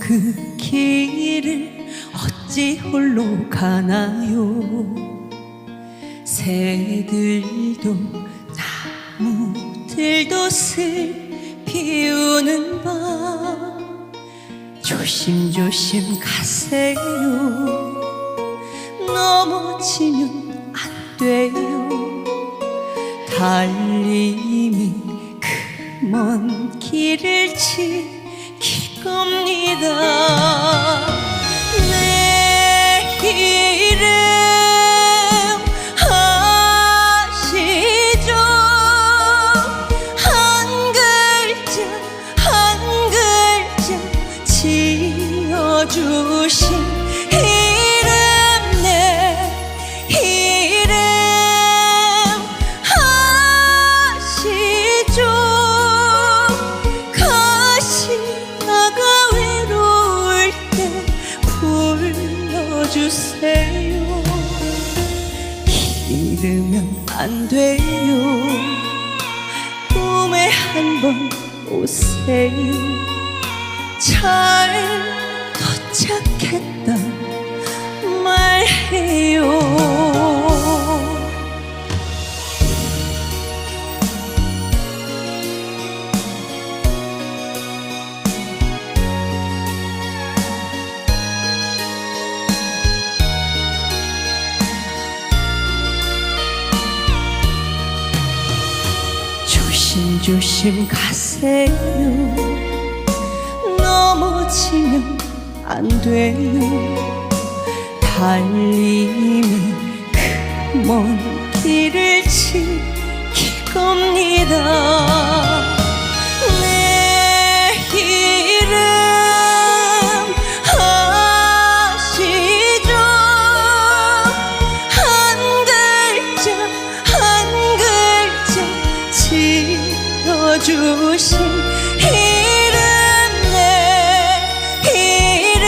그 길을 어찌 홀로 가나요? 새들도 나무들도 슬피 우는 밤. 조심조심 가세요. 넘어지면 안 돼요. 달림이 그 먼 길을 지킬 겁니다. 내 이름 아시죠. 한 글자 한 글자 지어주신 주세요. 잃으면 안 돼요. 꿈에 한 번 오세요. 잘 도착했다. 말해요 조심조심 가세요. 넘어지면 안 돼요. 달림이 그먼 길을 지킬 겁니다 주신 이름 내 이름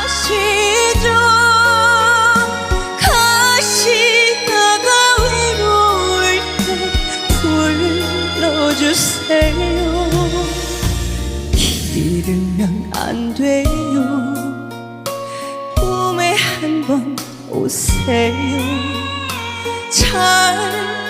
아시죠. 가시다가 외로울 때 불러주세요. 잃으면 안 돼요. 꿈에 한 번 오세요. 잘